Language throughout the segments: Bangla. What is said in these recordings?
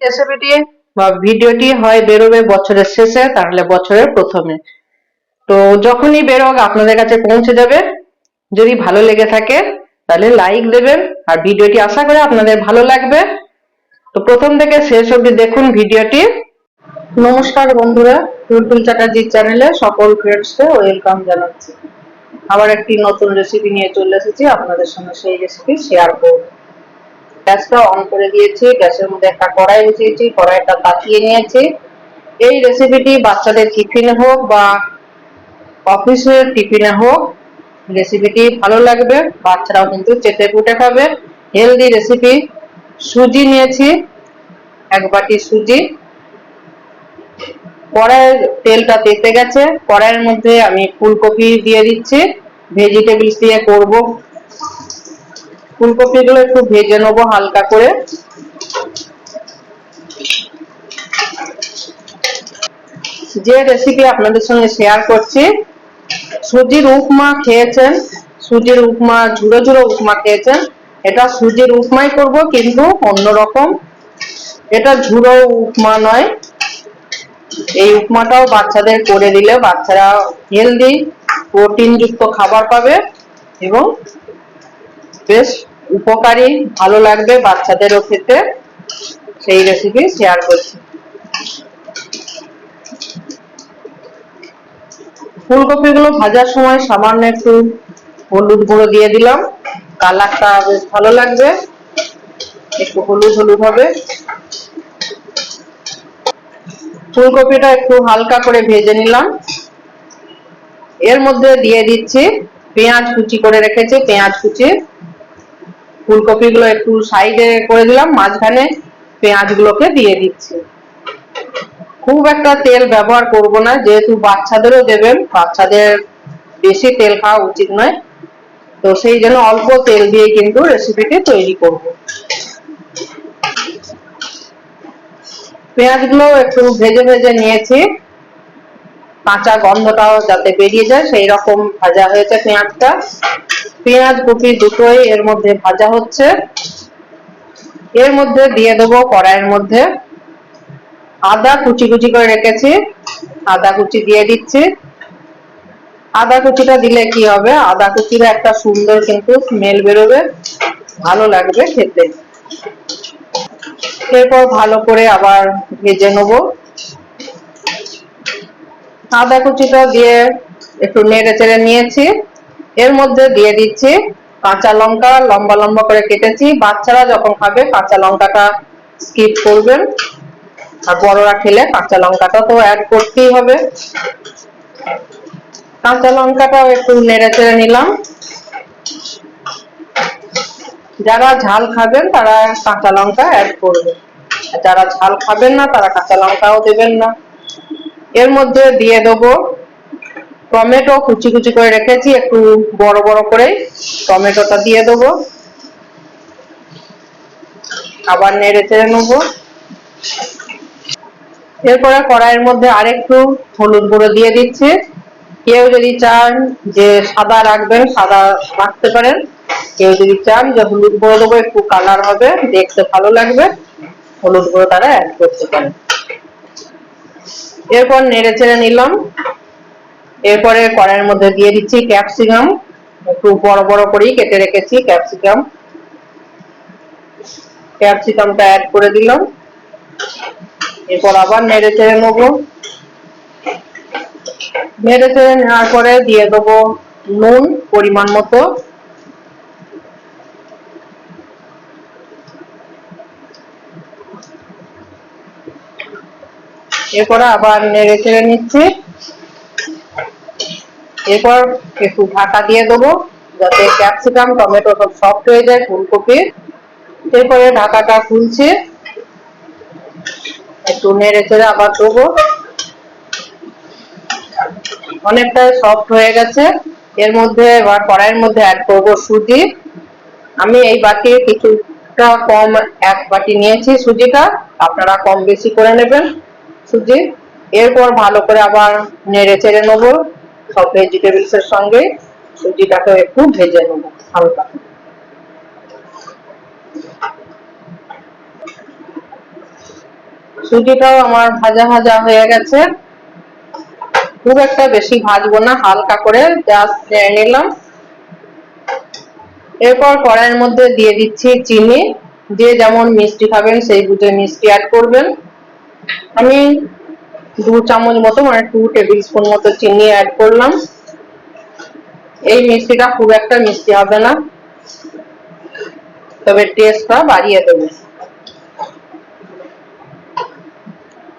রেসিপিটি বা ভিডিওটি হয় বেরোবে বছরের শেষে, তাহলে বছরের প্রথমে। তো যখনই বেরোক, আপনাদের কাছে পৌঁছে যাবে। যদি ভালো লেগে থাকে, তাহলে লাইক দেবেন। আর ভিডিওটি আশা করে আপনাদের ভালো লাগবে। তো প্রথম থেকে শেষ অবধি দেখুন ভিডিওটি। নমস্কার বন্ধুরা টুলটুল চ্যাটার্জির চ্যানেলে সকল ফ্রেন্ডসকে ওয়েলকাম জানাচ্ছি। আবার একটি নতুন রেসিপি নিয়ে চলে এসেছি। আপনাদের সঙ্গে সেই রেসিপি শেয়ার করব। গ্যাসটা অন করে দিয়েছি, গ্যাসের মধ্যে একটা কড়াই বসিয়েছি, কড়াইটা তাকিয়ে নিয়েছি। এই রেসিপিটি বাচ্চাদের টিফিনে হোক বা অফিসের টিফিনে হোক রেসিপিটি ভালো লাগবে, বাচ্চারাও কিন্তু চেটে পুটে খাবে। হেলদি রেসিপি সুজি নিয়েছি, এক বাটি সুজি। কড়াইয়ের তেলটা তেতে গেছে, কড়াইয়ের মধ্যে আমি ফুলকপি দিয়ে দিচ্ছি ভেজিটেবলস দিয়ে করব ফুলকপিগুলো একটু ভেজে নেব হালকা করে। যে রেসিপি আপনাদের সঙ্গে শেয়ার করছি, সুজির উপমা খেয়েছেন, সুজির উপমা, ঝুড়ো ঝুড়ো উপমা খেয়েছেন। এটা সুজির উপমাই করব কিন্তু অন্যরকম। এটা ঝুড়ো উপমা নয়। এই উপমাটাও বাচ্চাদের করে দিলে বাচ্চারা হেলদি প্রোটিন যুক্ত খাবার পাবে এবং বেশ উপকারী, ভালো লাগবে বাচ্চাদেরও খেতে। সেই রেসিপি শেয়ার করছি। ফুলকপিগুলো ভাজার সময় সামান্য একটু হলুদ গুঁড়ো দিয়ে দিলাম। কালারটা বেশ ভালো লাগবে। একটু হলুদ হলুদ হবে। ফুলকপিটা একটু হালকা করে ভেজে নিলাম। এর মধ্যে দিয়ে দিচ্ছি পেঁয়াজ কুচি করে রেখেছি, পেঁয়াজ কুচি। ফুলকপিগুলো একটু সাইডে করে দিলাম, মাঝখানে পেঁয়াজগুলোকে দিয়ে দিচ্ছি। খুব একটা তেল ব্যবহার করব না, যেহেতু বাচ্চাদেরও দেবেন, বাচ্চাদের বেশি তেল খাওয়া উচিত নয়। তো সেই জন্য অল্প তেল দিয়ে কিন্তু রেসিপিটি তৈরি করব। পেঁয়াজগুলো একটু ভেজে ভেজে নিয়েছি। কাঁচা গন্ধটাও যাতে বেরিয়ে যায়, সেই রকম ভাজা হয়েছে পেঁয়াজটা। পেঁয়াজ কপি দুটোই এর মধ্যে ভাজা হচ্ছে। এর মধ্যে দিয়ে দেবো কড়াইয়ের মধ্যে। আদা কুচি কুচি করে রেখেছি। আদা কুচি দিয়ে দিচ্ছি। আদা কুচিটা দিলে কি হবে? আদা কুচির একটা সুন্দর কিন্তু স্মেল বেরোবে। ভালো লাগবে খেতে। এরপর ভালো করে আবার ভেজে নেব। আদা কুচিটা দিয়ে একটু নেড়ে চেড়ে নিয়েছি। এর মধ্যে দিয়ে দিচ্ছি কাঁচা লঙ্কা, লম্বা লম্বা করে কেটেছি। বাচ্চারা যখন খাবে কাঁচা লঙ্কাটা স্কিপ করবেন। আর বড়রা খেলে কাঁচা লঙ্কাটা তো অ্যাড করতেই হবে। কাঁচা লঙ্কাটাও একটু নেড়ে চেড়ে নিলাম। যারা ঝাল খাবেন তারা কাঁচা লঙ্কা অ্যাড করবে যারা ঝাল খাবেন না তারা কাঁচা লঙ্কাও দেবেন না। এর মধ্যে দিয়ে দেবো টমেটো কুচি কুচি করে রেখেছি, একটু বড় বড় করে টমেটোটা দিয়ে দেবো। আবার নেড়ে চেড়ে নেব। এরপরে কড়াইয়ের মধ্যে আরেকটু হলুদ গুঁড়ো দিয়ে দিচ্ছি। কেউ যদি চান যে সাদা রাখবেন, সাদা রাখতে পারেন। কেউ যদি চান যে হলুদ গুঁড়ো দেবো, একটু কালার হবে, দেখতে ভালো লাগবে। হলুদ গুঁড়ো তারা অ্যাড করতে পারেন। এরপর নেড়ে চেড়ে নিলাম। এরপরে কড়াইয়ের মধ্যে দিয়ে দিচ্ছি ক্যাপসিকাম। একটু বড় বড় করেই কেটে রেখেছি ক্যাপসিকাম। ক্যাপসিকামটা অ্যাড করে দিলাম। এরপর আবার নেড়ে চেড়ে নেব। নেড়ে চেড়ে নেওয়ার পরে দিয়ে দেবো নুন পরিমাণ মতো। এরপরে আবার নেড়ে চেড়ে নিচ্ছি। এরপর একটু ঢাকা দিয়ে দেবো, যাতে ক্যাপসিকাম টমেটো সব সফট হয়ে যায়, ফুলকপি। এরপরে ঢাকাটা খুলছে। একটু নেড়ে চেড়ে আবার দেবো। অনেকটা সফট হয়ে গেছে। এর মধ্যে এবার কড়াইয়ের মধ্যে অ্যাড করব সুজি। আমি এই বাটি কিছুটা কম এক বাটি নিয়েছি সুজিটা। আপনারা কম বেশি করে নেবেন সুজি। এরপর ভালো করে আবার নেড়ে চেড়ে নেব। সব ভেজিটেবলস এর সঙ্গে সুজিটাকে একটু ভেজে নেব, হালকা। সুজিটাও আমার ভাজা ভাজা হয়ে গেছে। খুব একটা বেশি ভাজবো না, হালকা করে জাস্ট নিলাম। এরপর কড়াইয়ের মধ্যে দিয়ে দিচ্ছি চিনি। যে যেমন মিষ্টি খাবেন, সেই বুঝে মিষ্টি অ্যাড করবেন। আমি দু চামচ মতো মানে টু টেবিল স্পুন মতো চিনি অ্যাড করলাম। এই মিষ্টিটা খুব একটা মিষ্টি হবে না। তবে টেস্টটা বাড়িয়ে দেবে।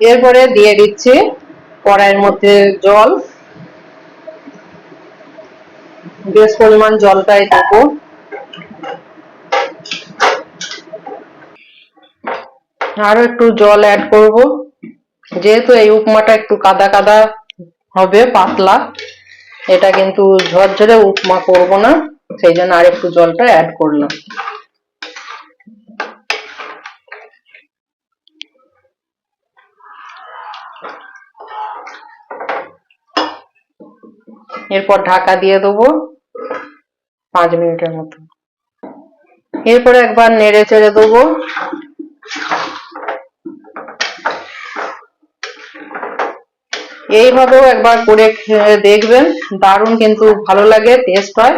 এরপরে দিয়ে দিচ্ছি কড়াইয়ের মধ্যে জল। বেশ পরিমাণ জলটাই দেবো। আরও একটু জল অ্যাড করব। যেহেতু এই উপমাটা একটু কাদা কাদা হবে, পাতলা, এটা কিন্তু ঝরঝরে উপমা করব না, সেই জন্য আর একটু জলটা অ্যাড করলাম। এরপর ঢাকা দিয়ে দেবো পাঁচ মিনিটের মতো। এরপরে একবার নেড়ে চেড়ে দেবো। এইভাবেও একবার করে দেখবেন। দারুণ কিন্তু ভালো লাগে টেস্ট হয়।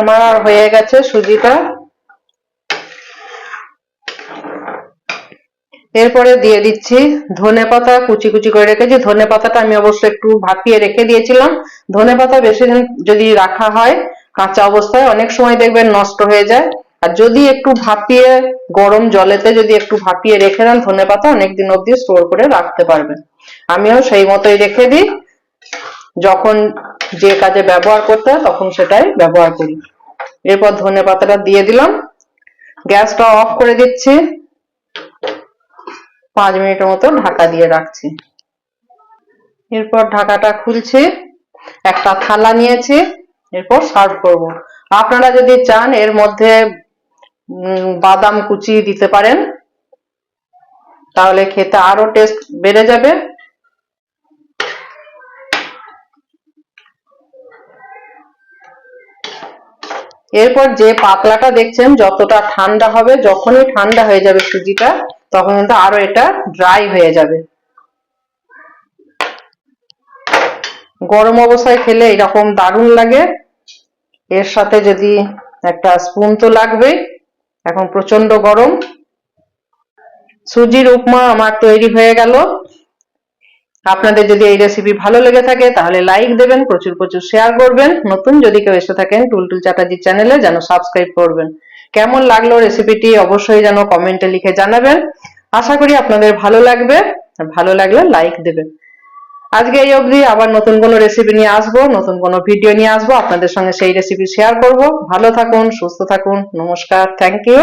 আমার হয়ে গেছে সুজিটা। এরপরে দিয়ে দিচ্ছি ধনে পাতা কুচি কুচি করে রেখেছি। ধনে পাতাটা আমি অবশ্য একটু ভাপিয়ে রেখে দিয়েছিলাম। ধনে পাতা বেশি দিন যদি রাখা হয় কাঁচা অবস্থায়, অনেক সময় দেখবেন নষ্ট হয়ে যায়। আর যদি একটু ভাপিয়ে, গরম জলেতে যদি একটু ভাপিয়ে রেখে দেন, ধনে পাতা অনেকদিন অব্দি স্টোর করে রাখতে পারবেন। আমিও সেই মতোই রেখে দিই। যখন যে কাজে ব্যবহার করতে হয়, তখন সেটাই ব্যবহার করি। এরপর ধনে পাতাটা দিয়ে দিলাম। গ্যাসটা অফ করে দিচ্ছি। পাঁচ মিনিটের মতো ঢাকা দিয়ে রাখছি। এরপর ঢাকাটা খুলছি, একটা থালা নিয়েছি, এরপর সার্ভ করব। আপনারা যদি চান, এর মধ্যে বাদাম কুচি দিতে পারেন, তাহলে খেতে আরও টেস্ট বেড়ে যাবে। এরপর যে পাতলাটা দেখছেন, যতটা ঠান্ডা হবে, যখনই ঠান্ডা হয়ে যাবে সুজিটা তখন কিন্তু আরও এটা ড্রাই হয়ে যাবে। গরম অবস্থায় খেলে এরকম দারুণ লাগে। এর সাথে যদি একটা স্পুন তো লাগবে এখন প্রচণ্ড গরম। সুজির উপমা আমার তৈরি হয়ে গেল। আপনাদের যদি এই রেসিপি ভালো লেগে থাকে, তাহলে লাইক দেবেন, প্রচুর প্রচুর শেয়ার করবেন। নতুন যদি কেউ এসে থাকেন, টুলটুল চ্যাটার্জি চ্যানেলে যেন সাবস্ক্রাইব করবেন। কেমন লাগল রেসিপিটি অবশ্যই যেন কমেন্টে লিখে জানাবেন। আশা করি আপনাদের ভালো লাগবে। ভালো লাগলে লাইক দেবেন। আজকে এই অবধি আবার নতুন কোনো রেসিপি নিয়ে আসব, নতুন কোনো ভিডিও নিয়ে আসব। আপনাদের সঙ্গে সেই রেসিপি শেয়ার করব। ভালো থাকুন, সুস্থ থাকুন। নমস্কার। Thank you